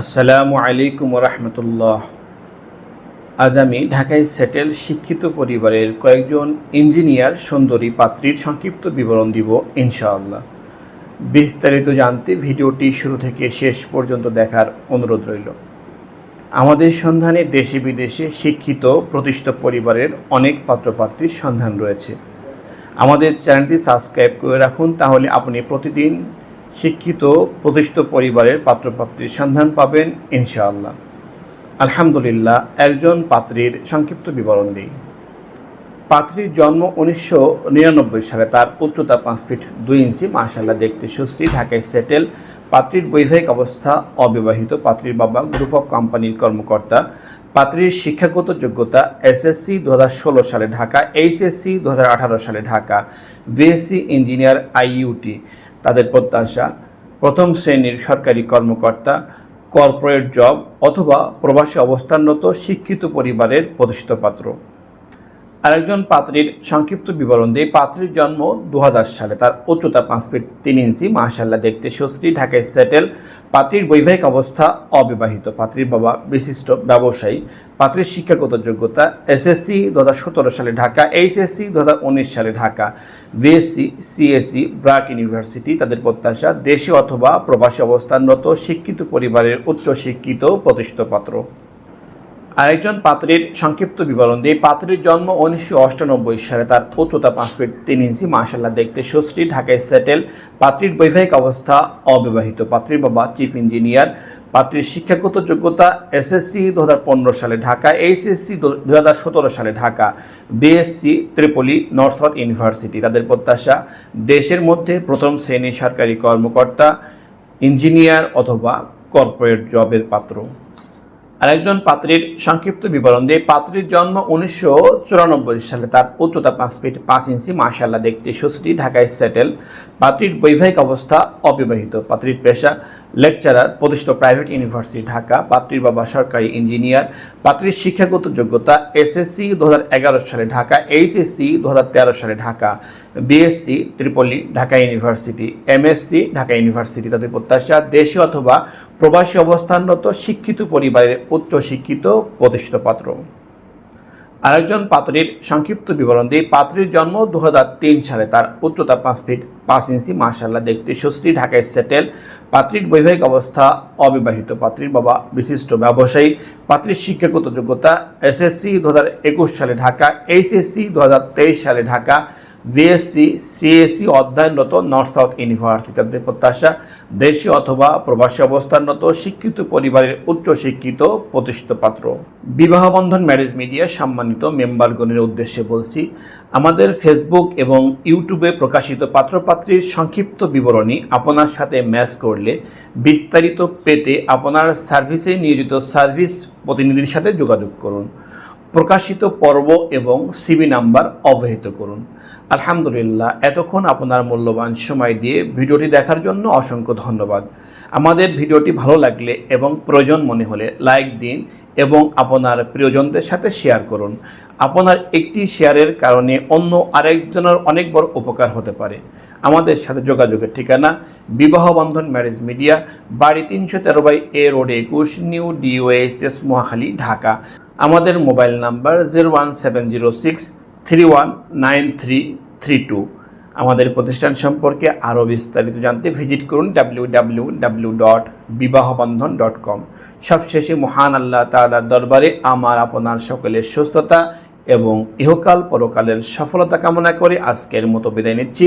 আসসালামু আলাইকুম রহমতুল্লাহ আজ আমি ঢাকায় সেটেল শিক্ষিত পরিবারের কয়েকজন ইঞ্জিনিয়ার সুন্দরী পাত্রীর সংক্ষিপ্ত বিবরণ দিব ইনশাআল্লাহ। বিস্তারিত জানতে ভিডিওটি শুরু থেকে শেষ পর্যন্ত দেখার অনুরোধ রইল। আমাদের সন্ধানে দেশে বিদেশে শিক্ষিত প্রতিষ্ঠিত পরিবারের অনেক পাত্রপাত্রীর সন্ধান রয়েছে। আমাদের চ্যানেলটি সাবস্ক্রাইব করে রাখুন, তাহলে আপনি প্রতিদিন শিক্ষিত, প্রতিষ্ঠিত পরিবারের পাত্রপাত্রীর সন্ধান পাবেন ইনশাআল্লাহ। আলহামদুলিল্লাহ, একজন পাত্রীর সংক্ষিপ্ত বিবরণ দিই। পাত্রীর জন্ম উনিশশো নিরানব্বই সালে, তার উচ্চতা পাঁচ ফিট দুই ইঞ্চি মাশাল্লাহ দেখতে সুশ্রী ঢাকায় সেটেল। পাত্রীর বৈবাহিক অবস্থা অবিবাহিত, পাত্রীর বাবা গ্রুপ অফ কোম্পানির কর্মকর্তা। পাত্রীর শিক্ষাগত যোগ্যতা এসএসসি দু হাজার ষোলো সালে, ঢাকা, এইচএসসি দু হাজার আঠারো সালে, ঢাকা। BSc engineer IUT. তাদের প্রত্যাশা, প্রথম শ্রেণির সরকারি কর্মকর্তা, কর্পোরেট জব অথবা প্রবাসী অবস্থানরত শিক্ষিত পরিবারের প্রতিষ্ঠিত পাত্র। আরেকজন পাত্রীর সংক্ষিপ্ত বিবরণ দিয়ে পাত্রীর জন্ম দু হাজার সালে। তার উচ্চতা পাঁচ ফিট তিন ইঞ্চি মাশাল্লাহ দেখতে সুশ্রী, ঢাকায় সেটেল পাত্রীর বৈবাহিক অবস্থা অবিবাহিত। পাত্রীর বাবা বিশিষ্ট ব্যবসায়ী। পাত্রীর শিক্ষাগত যোগ্যতা এসএসসি দু হাজার সতেরো সালে ঢাকা, এইচএসসি দু উনিশ সালে Dhaka, BSC, CSC, BRAC University. তাদের প্রত্যাশা, দেশে অথবা প্রবাসী অবস্থানরত, শিক্ষিত পরিবারের উচ্চ শিক্ষিত প্রতিষ্ঠিত পাত্র। আরেকজন পাত্রীর সংক্ষিপ্ত বিবরণ দিয়ে পাত্রীর জন্ম উনিশশো অষ্টানব্বই সালে। তার উচ্চতা পাঁচ ফিট তিন ইঞ্চি মাসাল্লাহ দেখতে সুশ্রী, ঢাকায় সেটেল। পাত্রীর বৈবাহিক অবস্থা অবিবাহিত। পাত্রীর বাবা চিফ ইঞ্জিনিয়ার। পাত্রীর শিক্ষাগত যোগ্যতা এসএসসি দু হাজার পনেরো সালে ঢাকা, এইচএসসি দু হাজার সতেরো সালে Dhaka, BSC ত্রিপলি north south university. তাদের প্রত্যাশা, দেশের মধ্যে প্রথম শ্রেণির সরকারি কর্মকর্তা, ইঞ্জিনিয়ার অথবা কর্পোরেট জবের পাত্র। আরেকজন পাত্রীর সংক্ষিপ্ত বিবরণ দিয়ে পাত্রীর জন্ম উনিশশো চুরানব্বই সালে। তার উচ্চতা পাঁচ ফিট পাঁচ ইঞ্চি মাসাল্লাহ দেখতে সুশ্রী ঢাকায় সেটেল পাত্রীর বৈবাহিক অবস্থা অবিবাহিত। পাত্রীর পেশা লেকচারার প্রতিষ্ঠিত প্রাইভেট ইউনিভার্সিটি, ঢাকা, পাত্রীর বাবা সরকারি ইঞ্জিনিয়ার, পাত্রীর শিক্ষাগত যোগ্যতা এসএসসি দু হাজার এগারো সালে ঢাকা এইচএসসি দু সালে Dhaka BSC ত্রিপলি Dhaka University MSC Dhaka University তাদের প্রত্যাশা দেশে অথবা প্রবাসী অবস্থানরত শিক্ষিত পরিবারের উচ্চ শিক্ষিত প্রতিষ্ঠিত পাত্র। আরেকজন পাত্রীর সংক্ষিপ্ত বিবরণ দিয়ে পাত্রীর জন্ম দু হাজার তিন সালে। তার উচ্চতা পাঁচ ফিট পাঁচ ইঞ্চি মার্শাল্লাহ দেখতে সুশ্রী ঢাকায় সেটেল। পাত্রীর বৈবাহিক অবস্থা অবিবাহিত। পাত্রীর বাবা বিশিষ্ট ব্যবসায়ী। পাত্রীর শিক্ষাগত যোগ্যতা এসএসসি দু হাজার একুশ সালে ঢাকা, এইচএসসি দু হাজার তেইশ সালে ঢাকা। বিএসসি সিএসসি অধ্যয়নরত নর্থ সাউথ ইউনিভার্সিটি তাদের প্রত্যাশা দেশে অথবা প্রবাসী অবস্থানরত, শিক্ষিত পরিবারের উচ্চ শিক্ষিত প্রতিষ্ঠিত পাত্র। বিবাহ বন্ধন ম্যারেজ মিডিয়া সম্মানিত মেম্বারগণের উদ্দেশ্যে বলছি, আমাদের ফেসবুক এবং ইউটিউবে প্রকাশিত পাত্রপাত্রীর সংক্ষিপ্ত বিবরণী আপনার সাথে ম্যাচ করলে বিস্তারিত পেতে আপনার সার্ভিসে নিয়োজিত সার্ভিস প্রতিনিধির সাথে যোগাযোগ করুন। প্রকাশিত পর্ব এবং সিবি নাম্বার অবহিত করুন। আলহামদুলিল্লাহ, এতক্ষণ আপনার মূল্যবান সময় দিয়ে ভিডিওটি দেখার জন্য অসংখ্য ধন্যবাদ। আমাদের ভিডিওটি ভালো লাগলে এবং প্রয়োজন মনে হলে লাইক দিন এবং আপনার প্রিয়জনদের সাথে শেয়ার করুন। আপনার একটি শেয়ারের কারণে অন্য আরেকজনের অনেক বড় উপকার হতে পারে। আমাদের সাথে যোগাযোগের ঠিকানা বিবাহ বন্ধন ম্যারেজ মিডিয়া, বাড়ি তিনশো তেরো বাই এ রোড একুশ, নিউ ডিওএসএস মহাখালী, ঢাকা। আমাদের mobile number zero one seven zero six three one nine three three two. আমাদের প্রতিষ্ঠান সম্পর্কে আরও বিস্তারিত জানতে ভিজিট করুন W W W dot Bibahabandhan dot com. সবশেষে মহান আল্লাহ তালার দরবারে আমার, আপনার সকলের সুস্থতা এবং ইহকাল পরকালের সফলতা কামনা করে আজকের মতো বিদায় নিচ্ছি।